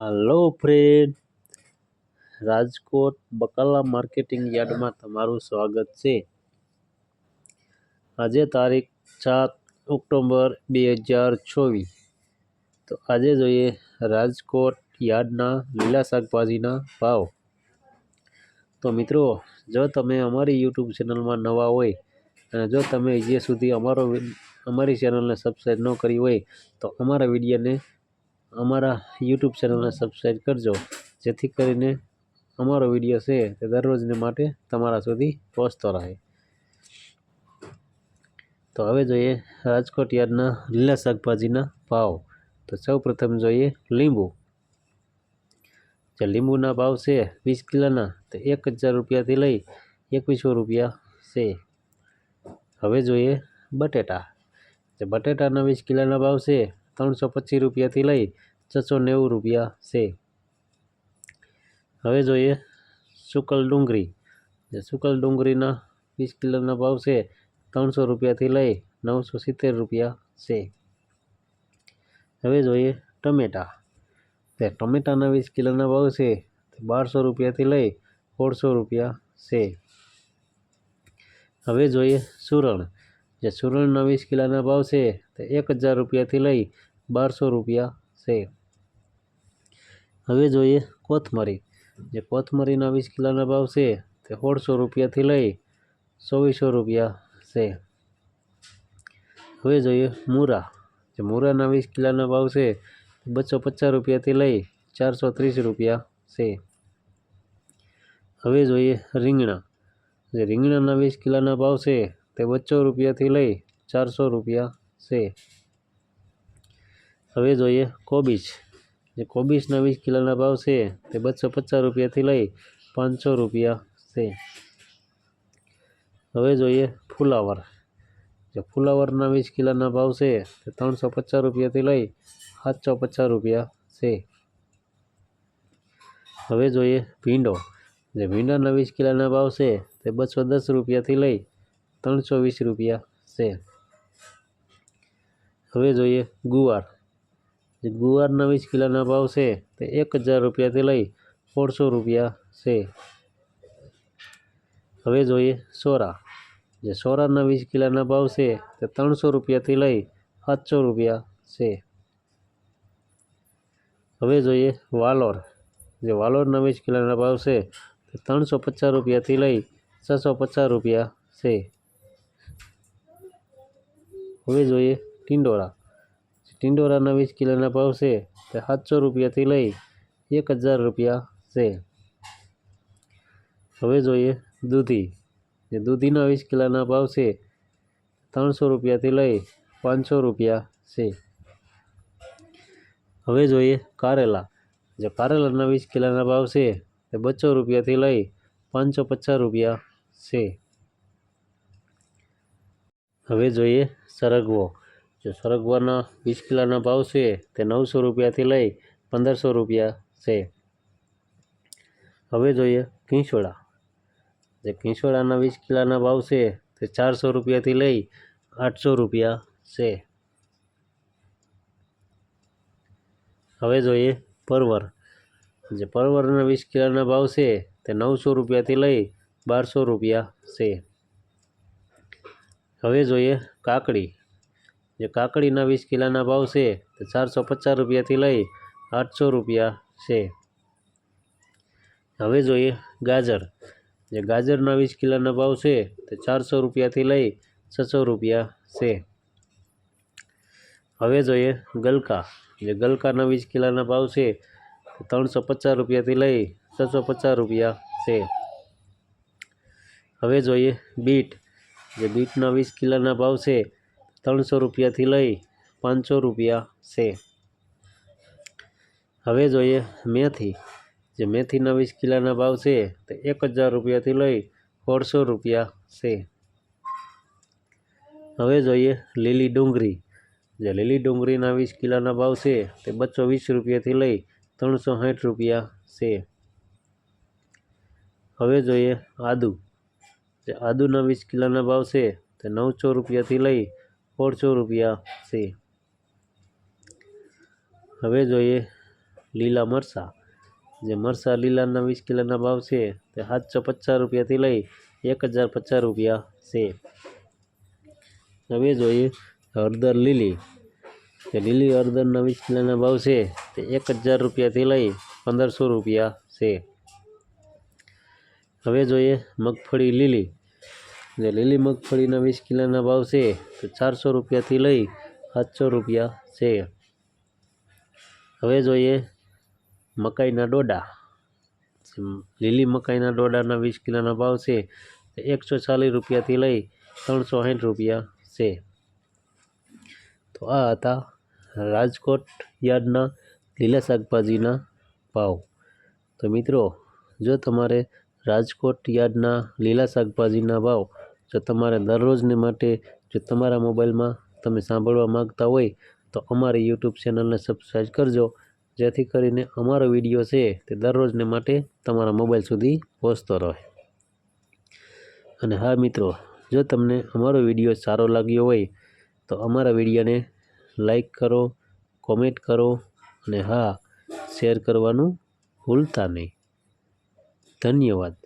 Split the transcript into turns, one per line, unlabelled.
Hello friend Rajkot બકાલા marketing યાર્ડમાં તમારું સ્વાગત છે. આજે તારીખ સાત ઓક્ટોબર બે હજાર ચોવીસ. તો આજે જોઈએ રાજકોટ યાર્ડના લીલા શાકભાજીના ભાવ. તો મિત્રો, જો તમે અમારી યુટ્યુબ ચેનલમાં નવા હોય અને જો તમે હજી સુધી અમારો અમારી ચેનલને સબસ્ક્રાઈબ ન કરી હોય, તો અમારા વિડીયોને અમારા યુટ્યુબ ચેનલને સબસ્ક્રાઈબ કરજો, જેથી કરીને અમારો વીડિયો છે તે દરરોજને માટે તમારા સુધી પહોંચતો રહે. તો હવે જોઈએ રાજકોટ યાર્ડના લીલા શાકભાજીના ભાવ. તો સૌ પ્રથમ જોઈએ લીંબુ. જે લીંબુના ભાવ છે વીસ કિલોના, તો એક હજાર રૂપિયાથી લઈ એકવીસો રૂપિયા છે. હવે જોઈએ બટેટા. જે બટેટાના વીસ કિલોના ભાવ છે ત્રણસો પચીસ રૂપિયાથી લઈ છસો નેવું રૂપિયા છે. હવે જોઈએ સુકલ ડુંગળી. સુકલ ડુંગળીના વીસ કિલોના ભાવ છે, ત્રણસો રૂપિયાથી લઈ નવસો સિત્તેર રૂપિયા છે. હવે જોઈએ ટમેટા. તે ટમેટાના વીસ કિલોના ભાવ છે બારસો રૂપિયાથી લઈ સોળસો રૂપિયા છે. હવે જોઈએ સુરણ. જે સુરણના વીસ કિલોના ભાવ છે, તે એક હજાર રૂપિયાથી લઈ બારસો રૂપિયા છે. હવે જોઈએ કોથમરી. જે કોથમરીના વીસ કિલોના ભાવ છે, તે સોળસો રૂપિયાથી લઈ ચોવીસો રૂપિયા છે. હવે જોઈએ મૂરા. જે મૂરાના વીસ કિલોના ભાવ છે બસો પચાસ રૂપિયાથી લઈ ચારસો ત્રીસ રૂપિયા છે. હવે જોઈએ રીંગણા. જે રીંગણાના વીસ કિલોના ભાવ છે, તે બસો રૂપિયાથી લઈ ચારસો રૂપિયા છે. હવે જોઈએ કોબીજ. જે કોબીજના વીસ કિલોના ભાવ છે, તે બસો પચાસ રૂપિયાથી લઈ પાંચસો રૂપિયા છે. હવે જોઈએ ફુલાવર. જે ફુલાવરના વીસ કિલોના ભાવ છે, તે ત્રણસો પચાસ રૂપિયાથી લઈ સાતસો પચાસ રૂપિયા છે. હવે જોઈએ ભીંડો. જે ભીંડાના વીસ કિલોના ભાવ છે, તે બસો દસ રૂપિયાથી લઈ ત્રણસો વીસ રૂપિયા છે. હવે જોઈએ ગુવાર. જે ગુવારના વીસ કિલોના ભાવ છે તે એક હજાર રૂપિયાથી લઈ સોળસો રૂપિયા છે. હવે જોઈએ સોરા. જે સોરાના વીસ કિલોના ભાવ છે તે ત્રણસો રૂપિયાથી લઈ સાતસો રૂપિયા છે. હવે જોઈએ વાલોર. જે વાલોરના વીસ કિલોના ભાવ છે તે ત્રણસો પચાસ રૂપિયાથી લઈ છસો પચાસ રૂપિયા છે. હવે જોઈએ ટિંડોરા ટિંડોરાના વીસ કિલોના ભાવ છે તે સાતસો રૂપિયાથી લઈ એક હજાર રૂપિયા છે. હવે જોઈએ દૂધી. જે દૂધીના વીસ કિલોના ભાવ છે ત્રણસો રૂપિયાથી લઈ પાંચસો રૂપિયા છે. હવે જોઈએ કારેલા. જે કારેલાના વીસ કિલોના ભાવ છે તે બસો રૂપિયાથી લઈ પાંચસો પચાસ રૂપિયા છે. હવે જોઈએ સરગવો. જો સરગવાના વીસ કિલોના ભાવ છે, તે નવસો રૂપિયાથી લઈ પંદરસો રૂપિયા છે. હવે જોઈએ કીંસોળા. જે કીંસોળાના વીસ કિલોના ભાવ છે, તે ચારસો રૂપિયાથી લઈ આઠસો રૂપિયા છે. હવે જોઈએ પરવર. જે પરવરના વીસ કિલોના ભાવ છે, તે નવસો રૂપિયાથી લઈ બારસો રૂપિયા છે. હવે જોઈએ કાકડી. જે કાકડીના વીસ કિલોના ભાવ છે તે ચારસો પચાસ રૂપિયાથી લઈ આઠસો રૂપિયા છે. હવે જોઈએ ગાજર. જે ગાજરના વીસ કિલોના ભાવ છે તે ચારસો રૂપિયાથી લઈ છસો રૂપિયા છે. હવે જોઈએ ગલકા. જે ગલકાના વીસ કિલોના ભાવ છે તે ત્રણસો પચાસ રૂપિયાથી લઈ છસો પચાસ રૂપિયા છે. હવે જોઈએ બીટ. જે બીટના વીસ કિલોના ભાવ છે ત્રણસો રૂપિયાથી લઈ પાંચસો રૂપિયા છે. હવે જોઈએ મેથી. જે મેથીના વીસ કિલોના ભાવ છે તે એક હજાર રૂપિયાથી લઈ સોળસો રૂપિયા છે. હવે જોઈએ લીલી ડુંગળી. જે લીલી ડુંગળીના વીસ કિલોના ભાવ છે તે બસો વીસ રૂપિયાથી લઈ ત્રણસો સાઠ રૂપિયા છે. હવે જોઈએ આદુ. જે આદુના વીસ કિલોના ભાવ છે તે નવસો રૂપિયાથી લઈ સોળસો રૂપિયા છે. હવે જોઈએ લીલા મરચાં. જે મરચાં લીલાના વીસ કિલોના ભાવ છે તે સાતસો પચાસ રૂપિયાથી લઈ એક હજાર પચાસ રૂપિયા છે. હવે જોઈએ હળદર લીલી. કે લીલી હળદરના વીસ કિલોના ભાવ છે તે એક હજાર રૂપિયાથી લઈ પંદરસો રૂપિયા છે. હવે જોઈએ મગફળી લીલી. જે લીલી મગફળીના વીસ કિલોના ભાવ છે, તો ચારસો રૂપિયાથી લઈ સાતસો રૂપિયા છે. હવે જોઈએ મકાઈના ડોડા લીલી મકાઈના ડોડાના વીસ કિલોના ભાવ છે એકસો ચાલીસ રૂપિયાથી લઈ ત્રણસો સાઠ રૂપિયા છે. તો આ હતા રાજકોટ યાર્ડના લીલા શાકભાજીના ભાવ. તો મિત્રો, જો તમારે રાજકોટ યાર્ડના લીલા શાકભાજીના ભાવ જો તમારે દરરોજને માટે જો તમારા મોબાઈલમાં તમે સાંભળવા માગતા હોય, તો અમારી યુટ્યુબ ચેનલને સબસ્ક્રાઈબ કરજો. જેથી કરીને અમારો વીડિયો છે તે દરરોજને માટે તમારા મોબાઈલ સુધી પહોંચતો રહે. અને હા મિત્રો, જો તમને અમારો વીડિયો સારો લાગ્યો હોય, તો અમારા વિડીયોને લાઈક કરો કોમેન્ટ કરો અને હા શેર કરવાનું ભૂલતા નહીં. ધન્યવાદ.